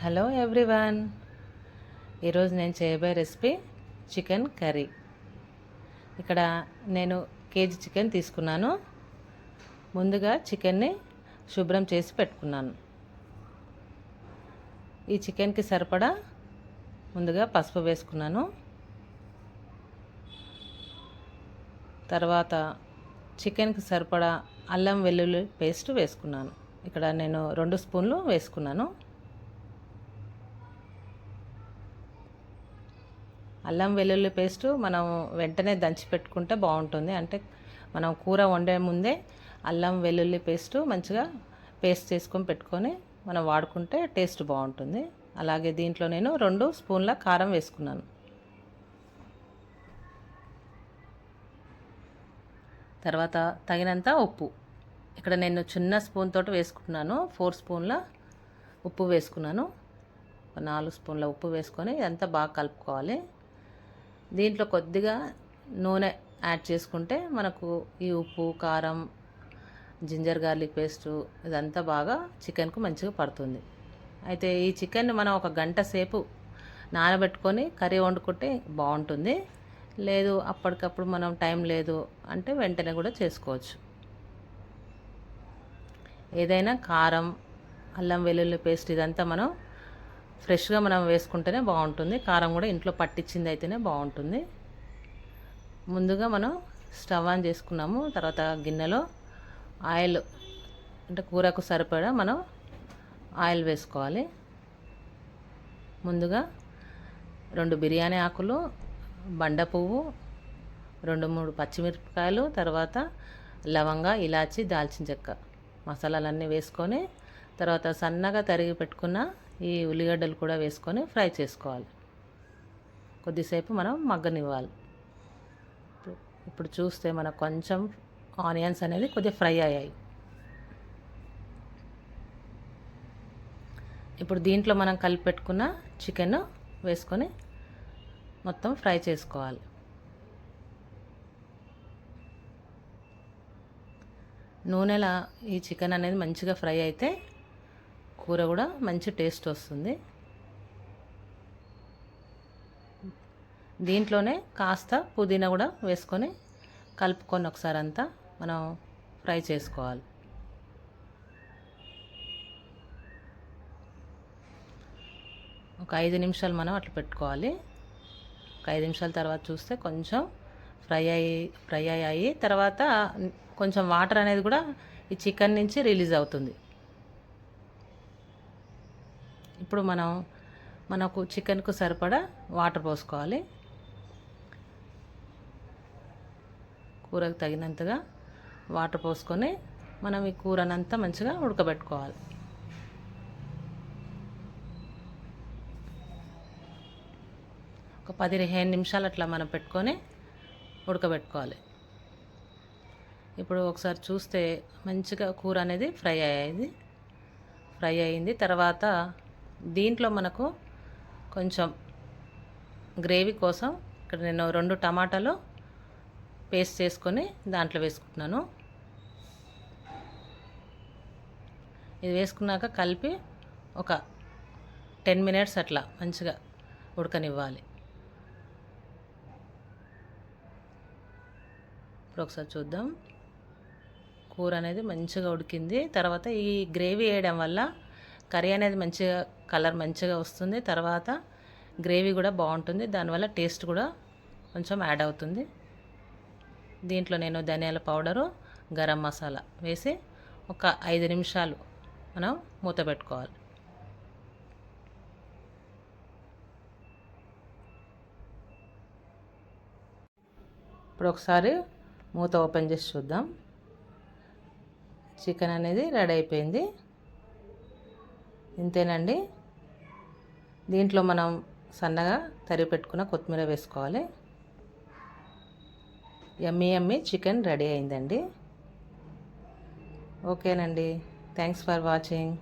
Hello everyone. ఈరోజు నేను చేయబోయే రెసిపీ చికెన్ కర్రీ. ఇక్కడ నేను కేజీ చికెన్ తీసుకున్నాను. ముందుగా చికెన్ని శుభ్రం చేసి పెట్టుకున్నాను. ఈ చికెన్కి సరిపడా ముందుగా పసుపు వేసుకున్నాను. తర్వాత చికెన్కి సరిపడా అల్లం వెల్లుల్లి పేస్ట్ వేసుకున్నాను. ఇక్కడ నేను రెండు స్పూన్లు వేసుకున్నాను. అల్లం వెల్లుల్లి పేస్ట్ మనం వెంటనే దంచి పెట్టుకుంటే బాగుంటుంది. అంటే మనం కూర వండే ముందే అల్లం వెల్లుల్లి పేస్ట్ మంచిగా పేస్ట్ చేసుకొని పెట్టుకొని మనం వాడుకుంటే టేస్ట్ బాగుంటుంది. అలాగే దీంట్లో నేను రెండు స్పూన్ల కారం వేసుకున్నాను. తర్వాత తగినంత ఉప్పు. ఇక్కడ నేను చిన్న స్పూన్ తోటి వేసుకుంటున్నాను. ఫోర్ స్పూన్ల ఉప్పు వేసుకున్నాను. నాలుగు స్పూన్ల ఉప్పు వేసుకొని ఇదంతా బాగా కలుపుకోవాలి. దీంట్లో కొద్దిగా నూనె యాడ్ చేసుకుంటే మనకు ఈ ఉప్పు కారం జింజర్ గార్లిక్ పేస్టు ఇదంతా బాగా చికెన్కు మంచిగా పడుతుంది. అయితే ఈ చికెన్ మనం ఒక గంట సేపు నానబెట్టుకొని కర్రీ వండుకుంటే బాగుంటుంది. లేదు అప్పటికప్పుడు మనం టైం లేదు అంటే వెంటనే కూడా చేసుకోవచ్చు. ఏదైనా కారం అల్లం వెల్లుల్లి పేస్ట్ ఇదంతా మనం ఫ్రెష్గా మనం వేసుకుంటేనే బాగుంటుంది. కారం కూడా ఇంట్లో పట్టించింది అయితేనే బాగుంటుంది. ముందుగా మనం స్టవ్ ఆన్ చేసుకున్నాము. తర్వాత గిన్నెలో ఆయిల్ అంటే కూరకు సరిపడా మనం ఆయిల్ వేసుకోవాలి. ముందుగా రెండు బిర్యానీ ఆకులు బండ పువ్వు రెండు మూడు పచ్చిమిరపకాయలు తర్వాత లవంగా ఇలాచి దాల్చిన చెక్క. మసాలాలన్నీ వేసుకొని తర్వాత సన్నగా తరిగి పెట్టుకున్న ఈ ఉల్లిగడ్డలు కూడా వేసుకొని ఫ్రై చేసుకోవాలి. కొద్దిసేపు మనం మగ్గనివ్వాలి. ఇప్పుడు చూస్తే మనకు కొంచెం ఆనియన్స్ అనేది కొద్దిగా ఫ్రై అయ్యాయి. ఇప్పుడు దీంట్లో మనం కలిపి పెట్టుకున్న చికెన్ వేసుకొని మొత్తం ఫ్రై చేసుకోవాలి. నూనెల ఈ చికెన్ అనేది మంచిగా ఫ్రై అయితే కూర కూడా మంచి టేస్ట్ వస్తుంది. దీంట్లోనే కాస్త పుదీనా కూడా వేసుకొని కలుపుకొని ఒకసారి అంతా మనం ఫ్రై చేసుకోవాలి. ఒక ఐదు నిమిషాలు మనం అట్లా పెట్టుకోవాలి. ఒక ఐదు నిమిషాల తర్వాత చూస్తే కొంచెం ఫ్రై అయ్యి ఫ్రై అయ్యాయి. తర్వాత కొంచెం వాటర్ అనేది కూడా ఈ చికెన్ నుంచి రిలీజ్ అవుతుంది. ఇప్పుడు మనం మనకు చికెన్కు సరిపడా వాటర్ పోసుకోవాలి. కూరకు తగినంతగా వాటర్ పోసుకొని మనం ఈ కూరనంతా మంచిగా ఉడకబెట్టుకోవాలి. ఒక పదిహేను నిమిషాలు అట్లా మనం పెట్టుకొని ఉడకబెట్టుకోవాలి. ఇప్పుడు ఒకసారి చూస్తే మంచిగా కూర అనేది ఫ్రై అయ్యేది. ఫ్రై అయింది తర్వాత దీంట్లో మనకు కొంచెం గ్రేవీ కోసం ఇక్కడ నేను రెండు టమాటాలు పేస్ట్ చేసుకొని దాంట్లో వేసుకుంటున్నాను. ఇది వేసుకున్నాక కలిపి ఒక టెన్ మినిట్స్ అట్లా మంచిగా ఉడకనివ్వాలి. ఇప్పుడు ఒకసారి చూద్దాం. కూర అనేది మంచిగా ఉడికింది. తర్వాత ఈ గ్రేవీ వేయడం వల్ల కర్రీ అనేది మంచిగా కలర్ మంచిగా వస్తుంది. తర్వాత గ్రేవీ కూడా బాగుంటుంది. దానివల్ల టేస్ట్ కూడా కొంచెం యాడ్ అవుతుంది. దీంట్లో నేను ధనియాల పౌడరు గరం మసాలా వేసి ఒక ఐదు నిమిషాలు మనం మూత పెట్టుకోవాలి. ఇప్పుడు ఒకసారి మూత ఓపెన్ చేసి చూద్దాం. చికెన్ అనేది రెడీ అయిపోయింది. ఇంతేనండి. దీంట్లో మనం సన్నగా తరిగి పెట్టుకున్న కొత్తిమీర వేసుకోవాలి. ఎమ్మీ ఎమ్మీ చికెన్ రెడీ అయిందండి. ఓకేనండి. Thanks for watching.